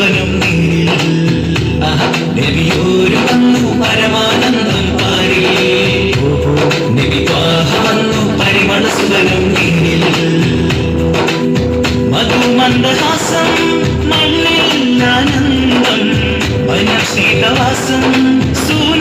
മുഴുവനും നീരിൽ നബി ഒരു വന്നു പാരി നബി വാഹ വന്നു പരിമള സുഖനം നീരിൽ മധുമന്ദഹാസം മണ്ണിൽ ആനന്ദം. വനശീതവാസം സൂര്യ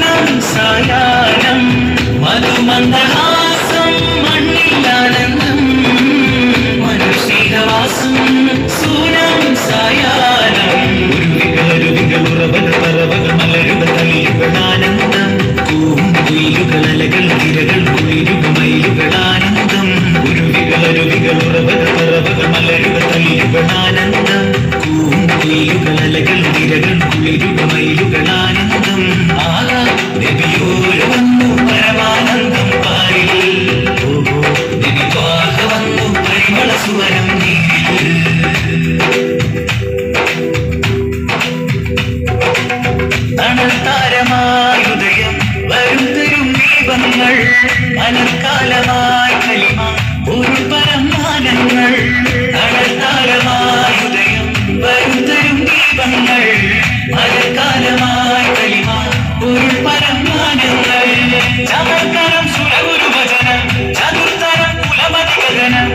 നീരിൽ തണൽത്താരമായുദയം വരും തരും ദീപങ്ങൾ അനർക്കാലമായി കലിമ ഒരു പരമാനങ്ങൾ തണൽത്താരമായുദയം വരും തരും ദീപങ്ങൾ അനർക്കാലമായി കലിമ ഒരു പരമാനങ്ങൾ ചമർക്കരം സുരഗുരു വചനം ചതുർത്തരം കുലമതി ഗഗനം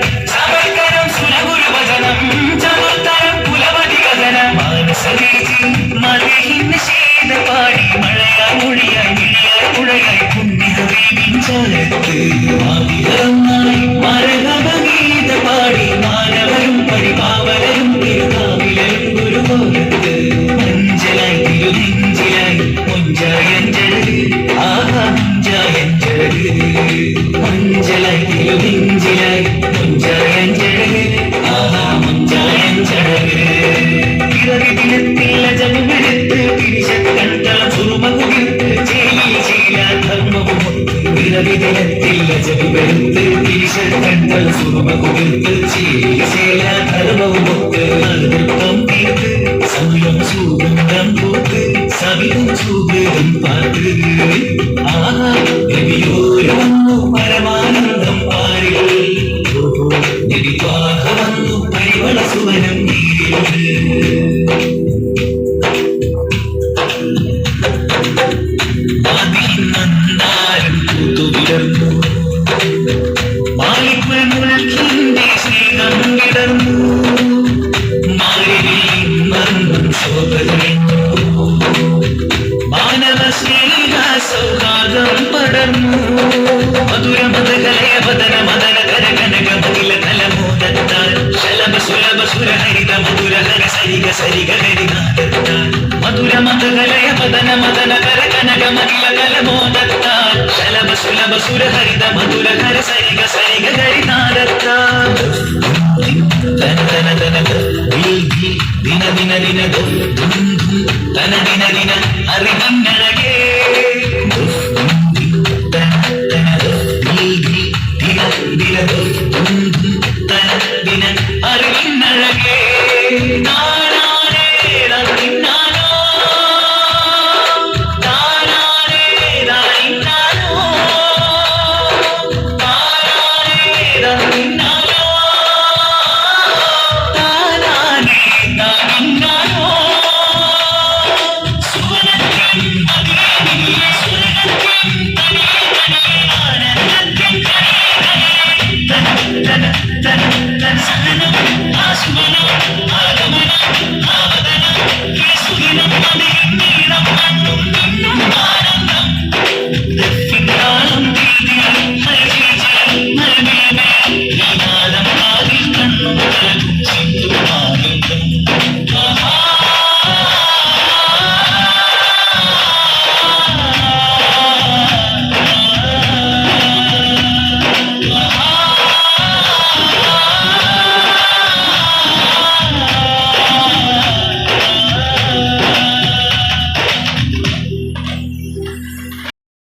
கண்களுக்கு மாநிலம் நாய் மரகத கீத பாடி மாணவரும் பரிபாவலரும் திருக்காவிலரும் குருகோலத்து அஞ்சலாய் திரு நெஞ்சிலாய் கொஞ்சாய் அஞ்சலு ஆகா அஞ்சாய் அஞ்சலு. அஞ்சலாய் திரு நெஞ்சிலாய் கொஞ்சாய் அஞ்சலு ஆகா அஞ்சாய் அஞ்சலு. இரவி தினத்தில் அஜம் விடுத்து திரிச പിറവി ദിനത്തിൽ അജമെടുത്ത് തിരിശക്കണ്ടളം സുറുമ కలము. మధుర మదగలయ వదన మదన కర కనక మదిల కలము. దత్త శలభ సులభ సుర హరిత మధుర హర సరిగ సరిగ హరిగా దత్త మధుర మదగలయ వదన మదన కర కనక మదిల కలము. దత్త శలభ సులభ సుర హరిత మధుర హర సరిగ సరిగ హరిగా దత్త తన తన తన దిన దిన దిన ధుమ్ ధుమ్ తన దిన దిన హరిగంగళ